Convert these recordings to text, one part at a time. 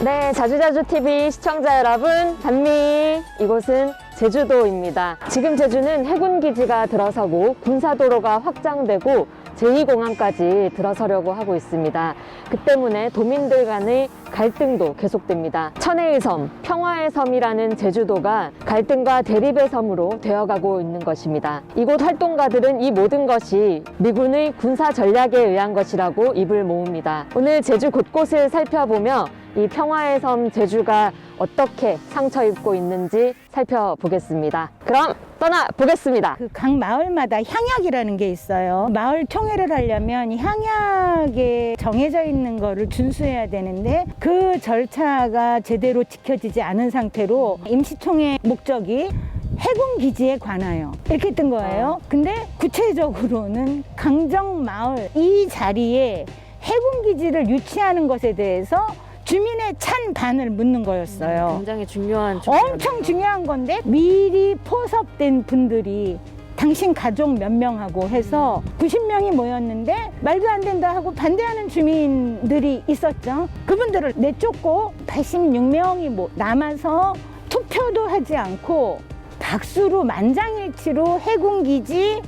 네, 자주자주TV 시청자 여러분, 단미. 이곳은 제주도입니다. 지금 제주는 해군기지가 들어서고 군사도로가 확장되고 제2공항까지 들어서려고 하고 있습니다. 그 때문에 도민들 간의 갈등도 계속됩니다. 천혜의 섬, 평화의 섬이라는 제주도가 갈등과 대립의 섬으로 되어가고 있는 것입니다. 이곳 활동가들은 이 모든 것이 미군의 군사 전략에 의한 것이라고 입을 모읍니다. 오늘 제주 곳곳을 살펴보며 이 평화의 섬 제주가 어떻게 상처 입고 있는지 살펴보겠습니다. 그럼 떠나 보겠습니다. 그 각 마을마다 향약이라는 게 있어요. 마을 총회를 하려면 향약에 정해져 있는 거를 준수해야 되는데 그 절차가 제대로 지켜지지 않은 상태로 임시총회 목적이 해군 기지에 관하여 이렇게 뜬 거예요. 근데 구체적으로는 강정 마을 이 자리에 해군 기지를 유치하는 것에 대해서 주민의 찬 반을 묻는 거였어요. 굉장히 중요한 엄청 중요한 건데 미리 포섭된 분들이 당신 가족 몇 명하고 해서 90명이 모였는데 말도 안 된다 하고 반대하는 주민들이 있었죠. 그분들을 내쫓고 86명이 뭐 남아서 투표도 하지 않고 박수로 만장일치로 해군기지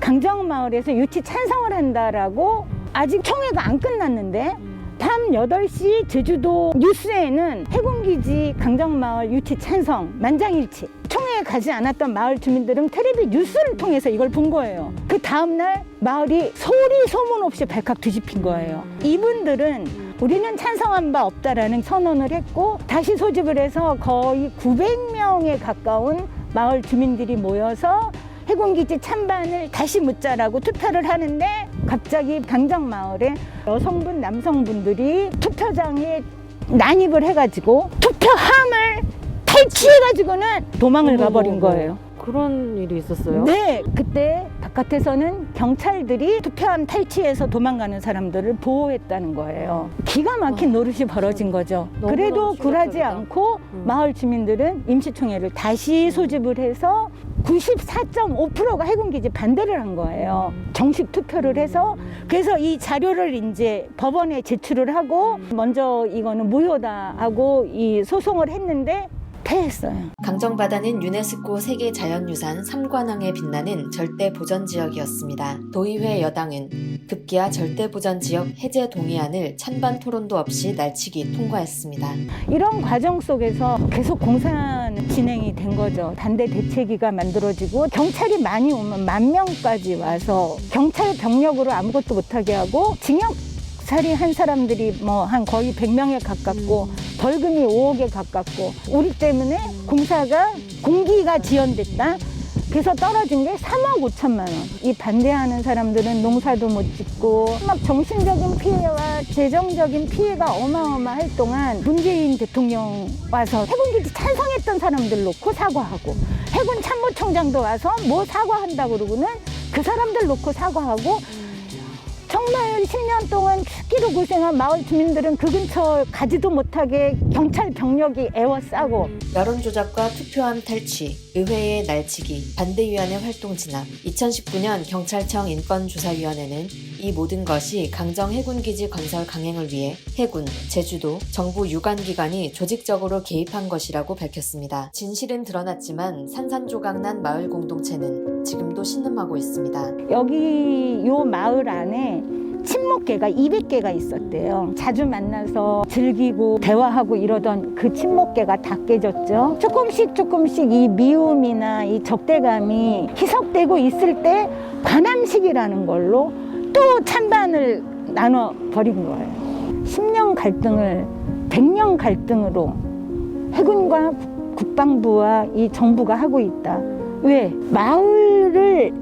강정마을에서 유치 찬성을 한다라고 아직 총회가 안 끝났는데 밤 8시 제주도 뉴스에는 해군기지 강정마을 유치 찬성 만장일치. 총회에 가지 않았던 마을 주민들은 텔레비 뉴스를 통해서 이걸 본 거예요. 그 다음날 마을이 소리 소문 없이 발칵 뒤집힌 거예요. 이분들은 우리는 찬성한 바 없다라는 선언을 했고 다시 소집을 해서 거의 900명에 가까운 마을 주민들이 모여서 해군기지 찬반을 다시 묻자라고 투표를 하는데 갑자기 강정마을에 여성분 남성분들이 투표장에 난입을 해가지고 투표함을 탈취해가지고는 도망을 어머, 가버린. 거예요. 그런 일이 있었어요? 네, 그때 바깥에서는 경찰들이 투표함 탈취해서 도망가는 사람들을 보호했다는 거예요. 기가 막힌 노릇이 벌어진 거죠. 너무너무 그래도 굴하지. 않고 음. 마을 주민들은 임시총회를 다시 소집을 해서 94.5%가 해군기지 반대를 한 거예요. 정식 투표를 해서 그래서 이 자료를 이제 법원에 제출을 하고 먼저 이거는 무효다 하고 이 소송을 했는데 패했어요. 강정바다는 유네스코 세계 자연유산 3관왕에 빛나는 절대 보전 지역이었습니다. 도의회 여당은 급기야 절대 보전 지역 해제 동의안을 찬반 토론도 없이 날치기 통과했습니다. 이런 과정 속에서 계속 공사는 진행이 된 거죠. 반대 대책위가 만들어지고 경찰이 많이 오면 만 명까지 와서 경찰 병력으로 아무것도 못하게 하고 징역 살이 한 사람들이 뭐 한 거의 100명에 가깝고 벌금이 5억에 가깝고 우리 때문에 공사가 공기가 지연됐다. 그래서 떨어진 게 3억 5천만 원. 이 반대하는 사람들은 농사도 못 짓고 막 정신적인 피해와 재정적인 피해가 어마어마할 동안 문재인 대통령 와서 해군기지 찬성했던 사람들 놓고 사과하고 해군 참모총장도 와서 뭐 사과한다고 그러고는 그 사람들 놓고 사과하고 정말 10년 동안 죽기로 고생한 마을 주민들은 그 근처 가지도 못하게 경찰 병력이 애워싸고 여론조작과 투표함 탈취, 의회의 날치기, 반대위원회 활동 진압, 2019년 경찰청 인권조사위원회는 이 모든 것이 강정 해군기지 건설 강행을 위해 해군, 제주도, 정부 유관기관이 조직적으로 개입한 것이라고 밝혔습니다. 진실은 드러났지만 산산조각난 마을 공동체는 지금도 신음하고 있습니다. 여기 요 마을 안에 친목계가 200개가 있었대요. 자주 만나서 즐기고 대화하고 이러던 그 친목계가 다 깨졌죠. 조금씩 조금씩 이 미움이나 이 적대감이 희석되고 있을 때 관함식이라는 걸로 또 찬반을 나눠 버린 거예요. 10년 갈등을 100년 갈등으로 해군과 국- 국방부와 이 정부가 하고 있다. 왜? 마을 을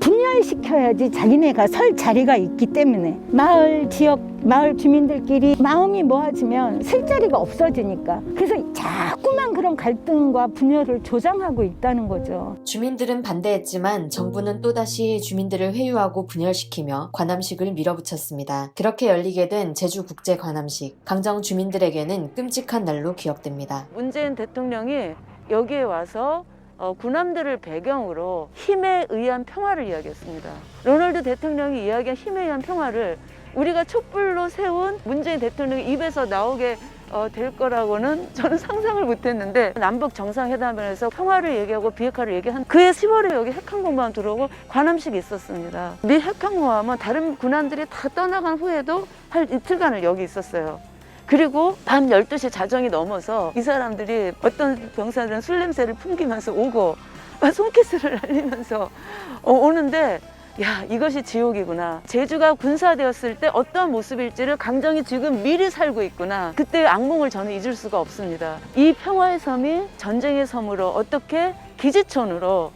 분열시켜야지 자기네가 설 자리가 있기 때문에 마을 지역 마을 주민들끼리 마음이 모아지면 쓸 자리가 없어지니까 그래서 자꾸만 그런 갈등과 분열을 조장하고 있다는 거죠. 주민들은 반대했지만 정부는 또다시 주민들을 회유하고 분열시키며 관함식을 밀어붙였습니다. 그렇게 열리게 된 제주 국제 관함식, 강정 주민들에게는 끔찍한 날로 기억됩니다. 문재인 대통령이 여기에 와서 어, 군함들을 배경으로 힘에 의한 평화를 이야기했습니다. 로널드 대통령이 이야기한 힘에 의한 평화를 우리가 촛불로 세운 문재인 대통령의 입에서 나오게 어, 될 거라고는 저는 상상을 못했는데 남북 정상회담에서 평화를 얘기하고 비핵화를 얘기한 그해 10월에 여기 핵항공모함 들어오고 관함식이 있었습니다. 미 핵항공모함은 다른 군함들이 다 떠나간 후에도 한 이틀간을 여기 있었어요. 그리고 밤 12시 자정이 넘어서 이 사람들이 어떤 병사들은 술 냄새를 풍기면서 오고 막 손키스를 날리면서 어, 오는데 야 이것이 지옥이구나. 제주가 군사되었을 때 어떤 모습일지를 강정이 지금 미리 살고 있구나. 그때의 악몽을 저는 잊을 수가 없습니다. 이 평화의 섬이 전쟁의 섬으로 어떻게 기지촌으로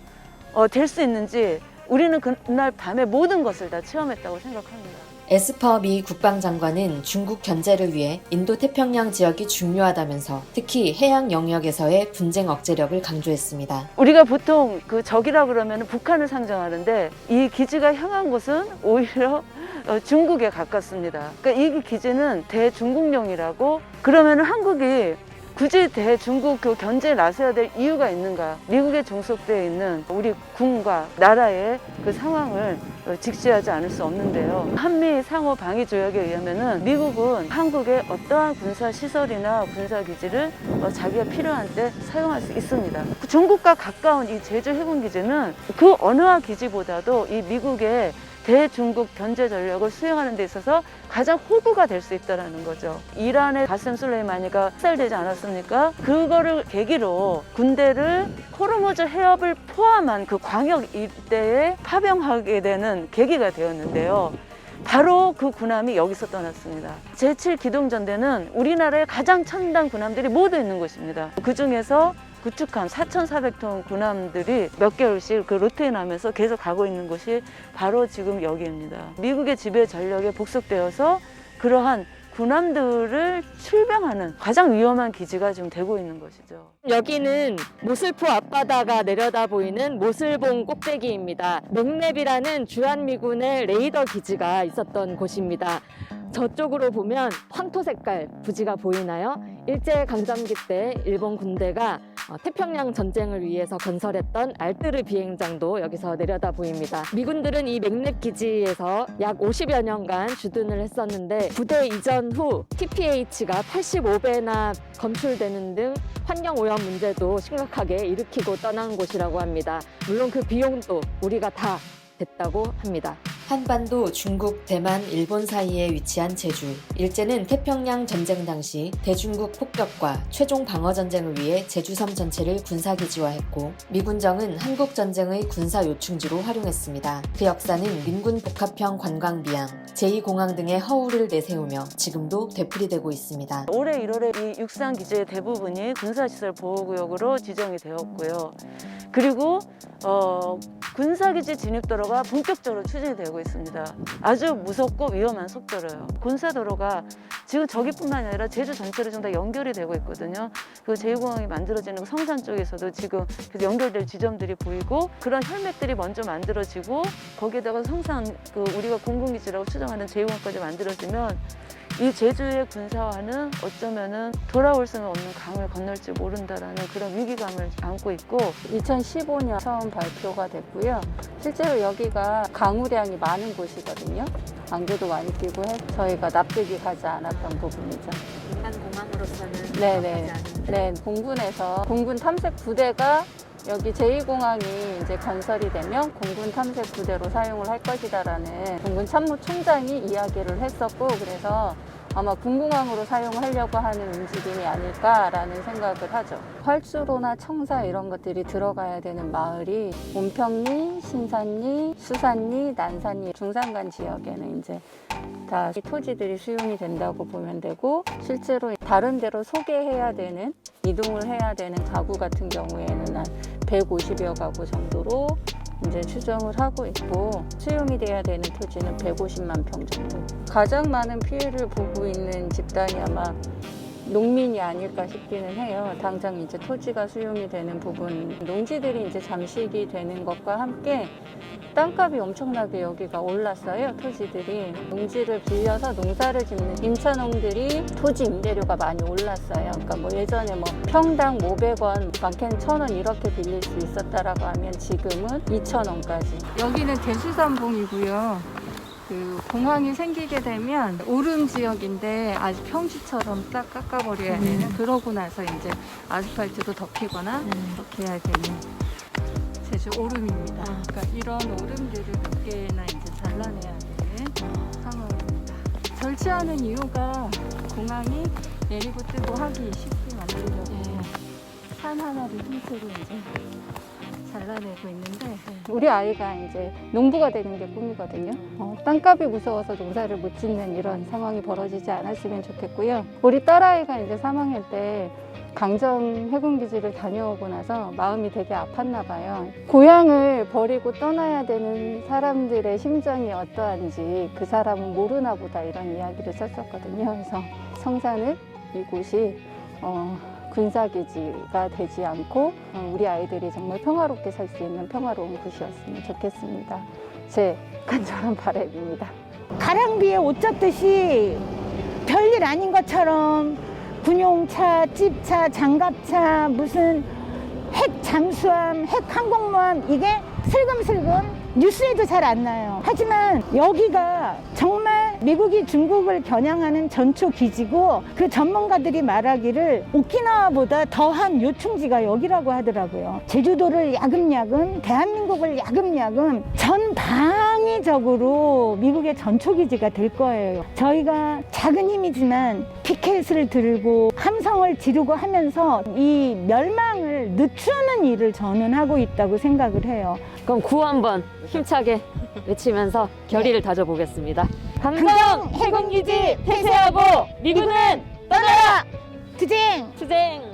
어, 될 수 있는지 우리는 그날 밤에 모든 것을 다 체험했다고 생각합니다 에스퍼 미 국방장관은 중국 견제를 위해 인도 태평양 지역이 중요하다면서 특히 해양 영역에서의 분쟁 억제력을 강조했습니다. 우리가 보통 그 적이라 그러면 북한을 상정하는데 이 기지가 향한 곳은 오히려 어, 중국에 가깝습니다. 그러니까 이 기지는 대중국용이라고 그러면 한국이 굳이 대중국 그 견제에 나서야 될 이유가 있는가? 미국에 종속되어 있는 우리 군과 나라의 그 상황을 어, 직시하지 않을 수 없는데요. 한미 상호 방위 조약에 의하면은 미국은 한국의 어떠한 군사 시설이나 군사 기지를 어, 자기가 필요한 때 사용할 수 있습니다. 그 중국과 가까운 이 제주 해군 기지는 그 어느 한 기지보다도 이 미국의 대중국 견제 전력을 수행하는 데 있어서 가장 호구가 될 수 있다는 거죠. 이란의 가셈 술레이마니가 학살되지 않았습니까? 그거를 계기로 군대를 호르무즈 해협을 포함한 그 광역 일대에 파병하게 되는 계기가 되었는데요. 바로 그 군함이 여기서 떠났습니다. 제7 기동전대는 우리나라의 가장 첨단 군함들이 모두 있는 곳입니다. 그 중에서 구축함 4,400톤 군함들이 몇 개월씩 그 로테인하면서 계속 가고 있는 곳이 바로 지금 여기입니다. 미국의 지배 전력에 복속되어서 그러한 군함들을 출병하는 가장 위험한 기지가 지금 되고 있는 것이죠. 여기는 모슬포 앞바다가 내려다 보이는 모슬봉 꼭대기입니다. 맥랩이라는 주한미군의 레이더 기지가 있었던 곳입니다. 저쪽으로 보면 황토 색깔 부지가 보이나요? 일제 강점기 때 일본 군대가 어, 태평양 전쟁을 위해서 건설했던 알뜨르 비행장도 여기서 내려다 보입니다. 미군들은 이 맥랩 기지에서 약 50여 년간 주둔을 했었는데 부대 이전 후 TPH가 85배나 검출되는 등 환경 오염 문제도 심각하게 일으키고 떠난 곳이라고 합니다. 물론 그 비용도 우리가 다 됐다고 합니다. 한반도 중국, 대만, 일본 사이에 위치한 제주. 일제는 태평양 전쟁 당시 대중국 폭격과 최종 방어 전쟁을 위해 제주섬 전체를 군사기지화했고 미군정은 한국 전쟁의 군사 요충지로 활용했습니다. 그 역사는 민군 복합형 관광 비양, 제2공항 등의 허울을 내세우며 지금도 되풀이되고 있습니다. 올해 1월에 이 육상 기지의 대부분이 군사시설 보호구역으로 지정이 되었고요. 그리고 어, 군사기지 진입도로가 본격적으로 추진이 되고 있습니다. 아주 무섭고 위험한 속도로요. 군사도로가 지금 저기뿐만 아니라 제주 전체로 좀 다 연결이 되고 있거든요. 그 제2공항이 만들어지는 그 성산 쪽에서도 지금 연결될 지점들이 보이고 그런 혈맥들이 먼저 만들어지고 거기에다가 성산 그 우리가 공군기지라고 추정하는 제2공항까지 만들어지면 이 제주의 군사화는 어쩌면은 돌아올 수는 없는 강을 건널지 모른다라는 그런 위기감을 안고 있고 2015년 처음 발표가 됐고요. 실제로 여기가 강우량이 많은 곳이거든요. 안개도 많이 끼고 해 저희가 납득이 가지 않았던 부분이죠. 인간 공항으로서는 네네. 네, 공군에서 공군 탐색 부대가 여기 제2공항이 이제 건설이 되면 공군 탐색 부대로 사용을 할 것이다라는 공군 참모총장이 이야기를 했었고 그래서 아마 군공항으로 사용하려고 하는 움직임이 아닐까라는 생각을 하죠. 활주로나 청사 이런 것들이 들어가야 되는 마을이 온평리, 신산리, 수산리, 난산리, 중산간 지역에는 이제 다이 토지들이 수용이 된다고 보면 되고 실제로 다른 데로 소개해야 되는 이동을 해야 되는 가구 같은 경우에는 한 150여 가구 정도로 이제 추정을 하고 있고 수용이 돼야 되는 토지는 150만 평 정도. 가장 많은 피해를 보고 있는 집단이 아마 농민이 아닐까 싶기는 해요. 당장 이제 토지가 수용이 되는 부분, 농지들이 이제 잠식이 되는 것과 함께 땅값이 엄청나게 여기가 올랐어요. 토지들이 농지를 빌려서 농사를 짓는 임차농들이 토지 임대료가 많이 올랐어요. 그러니까 뭐 예전에 뭐 평당 500원, 많게는 1,000원 이렇게 빌릴 수 있었다라고 하면 지금은 2,000원까지. 여기는 대수산봉이고요. 그 공항이 생기게 되면 오름 지역인데 아직 평지처럼 딱 깎아버려야 되는 그러고 나서 이제 아스팔트로 덮이거나 그렇게 해야 되는 제주 오름입니다. 그러니까 이런 오름들을 몇 개나 이제 잘라내야 되는 상황입니다. 절취하는 이유가 공항이 내리고 뜨고 하기 쉽게 만들려고 산 하나를 흰수로 이제 잘라내고 있는데 우리 아이가 이제 농부가 되는 게 꿈이거든요. 어, 땅값이 무서워서 농사를 못 짓는 이런 상황이 벌어지지 않았으면 좋겠고요. 우리 딸아이가 이제 3학년 때 강정 해군기지를 다녀오고 나서 마음이 되게 아팠나 봐요. 고향을 버리고 떠나야 되는 사람들의 심정이 어떠한지 그 사람은 모르나 보다 이런 이야기를 썼었거든요. 그래서 성산을 이곳이 어, 군사기지가 되지 않고 어, 우리 아이들이 정말 평화롭게 살 수 있는 평화로운 곳이었으면 좋겠습니다. 제 간절한 바람입니다. 가랑비에 옷 젖듯이 별일 아닌 것처럼 군용차, 찝차, 장갑차, 무슨 핵 잠수함, 핵 항공모함 이게 슬금슬금 뉴스에도 잘 안 나요. 하지만 여기가 정말 미국이 중국을 겨냥하는 전초 기지고 그 전문가들이 말하기를 오키나와보다 더한 요충지가 여기라고 하더라고요. 제주도를 야금야금, 대한민국을 야금야금 전방위적으로 미국의 전초 기지가 될 거예요. 저희가 작은 힘이지만 피켓을 들고 함성을 지르고 하면서 이 멸망을 늦추는 일을 저는 하고 있다고 생각을 해요. 그럼 구호 한번 힘차게 외치면서 결의를 다져보겠습니다. 강정 해군기지 폐쇄하고 미군은 떠나라! 투쟁! 투쟁!